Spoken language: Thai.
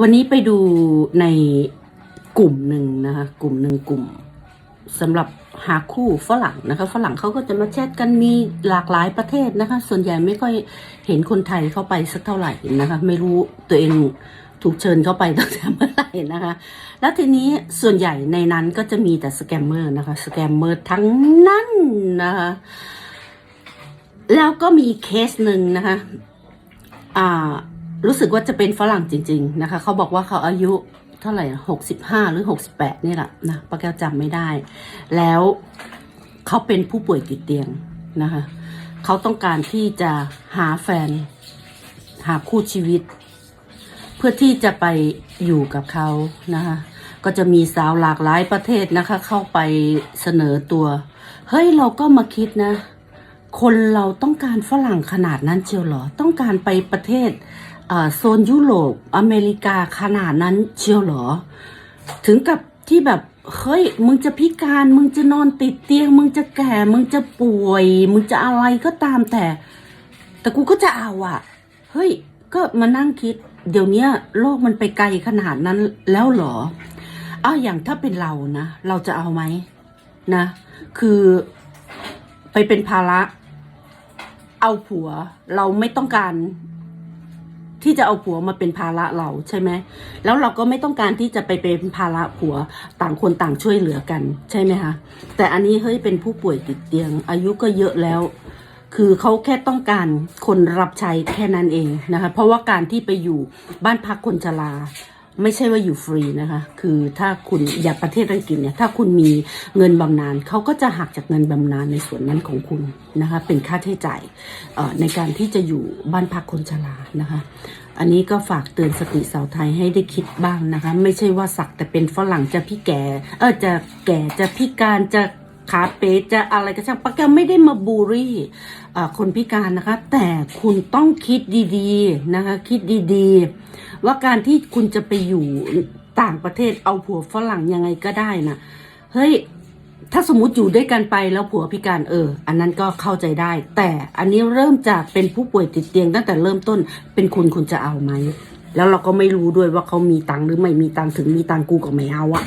วันนี้ไปดูในกลุ่มหนึ่งนะคะ กลุ่มหนึ่งกลุ่มสำหรับหาคู่ฝรั่งนะคะ ฝรั่งเขาก็จะมาแชทกันมีหลากหลายประเทศนะคะ ส่วนใหญ่ไม่ค่อยเห็นคนไทยเข้าไปสักเท่าไหร่นะคะ ไม่รู้ตัวเองถูกเชิญเข้าไปตั้งแต่เมื่อไหร่นะคะ แล้วทีนี้ส่วนใหญ่ในนั้นก็จะมีแต่สแกมเมอร์นะคะ สแกมเมอร์ทั้งนั้นนะคะ แล้วก็มีเคสหนึ่งนะคะ อ่า รู้สึกว่าจะเป็นฝรั่งจริง ๆ นะคะ เขาบอกว่าเขาอายุเท่าไหร่หกสิบห้าหรือหกสิบแปดนี่แหละนะป้าแก้วจำไม่ได้ แล้วเขาเป็นผู้ป่วยติดเตียงนะคะเขาต้องการที่จะหาแฟน หาคู่ชีวิต เพื่อที่จะไปอยู่กับเขานะคะก็จะมีสาวหลากหลายประเทศนะคะ เข้าไปเสนอตัว เฮ้ยเราก็มาคิดนะ คนเราต้องการฝรั่งขนาดนั้นเชียวเหรอ ต้องการไปประเทศ โซนยุโรปอเมริกาขนาดนั้นเชียวเหรอ ถึงกับที่แบบเฮ้ย มึงจะพิการ มึงจะนอนติดเตียง มึงจะแก่ มึงจะป่วย มึงจะอะไรก็ตามแต่ แต่กูก็จะเอาอะเฮ้ย ก็มานั่งคิด เดี๋ยวนี้โลกมันไปไกลขนาดนั้นแล้วเหรออ้าอย่างถ้าเป็นเรานะ เราจะเอาไหมนะ คือไปเป็นภาระ เอาผัว เราไม่ต้องการ ที่จะเอาผัวมาเป็นภาระเราใช่ไหมแล้วเราก็ไม่ต้องการที่จะไปเป็นภาระผัวต่างคนต่างช่วยเหลือกันใช่ไหมคะแต่อันนี้เฮ้ยเป็นผู้ป่วยติดเตียง อายุก็เยอะแล้ว คือเขาแค่ต้องการคนรับใช้แค่นั้นเองนะคะเพราะว่าการที่ไปอยู่บ้านพักคนชรา ไม่ใช่ว่าอยู่ฟรีนะคะ คือถ้าคุณอย่าประเทศอังกฤษเนี่ย ถ้าคุณมีเงินบำนาญเขาก็จะหักจากเงินบำนาญในส่วนนั้นของคุณนะคะ เป็นค่าใช้จ่ายในการที่จะอยู่บ้านพักคนชรานะคะ อันนี้ก็ฝากเตือนสติสาวไทยให้ได้คิดบ้างนะคะ ไม่ใช่ว่าสักแต่เป็นฝรั่งจะพี่แก่ เออจะแก่จะพิการจะ ขาเป๋จะอะไรก็ช่างปะแกไม่ได้มาบูลลี่คนพิการนะคะ แต่คุณต้องคิดดีๆนะคะ คิดดีๆ ว่าการที่คุณจะไปอยู่ต่างประเทศเอาผัวฝรั่งยังไงก็ได้นะเฮ้ยถ้าสมมติอยู่ด้วยกันไปแล้วผัวพิการเออ อันนั้นก็เข้าใจได้ แต่อันนี้เริ่มจากเป็นผู้ป่วยติดเตียงตั้งแต่เริ่มต้นเป็นคุณคุณจะเอาไหม แล้วเราก็ไม่รู้ด้วยว่าเขามีตังค์หรือไม่มีตังค์ถึงมีตังค์กูก็ไม่เอาอะ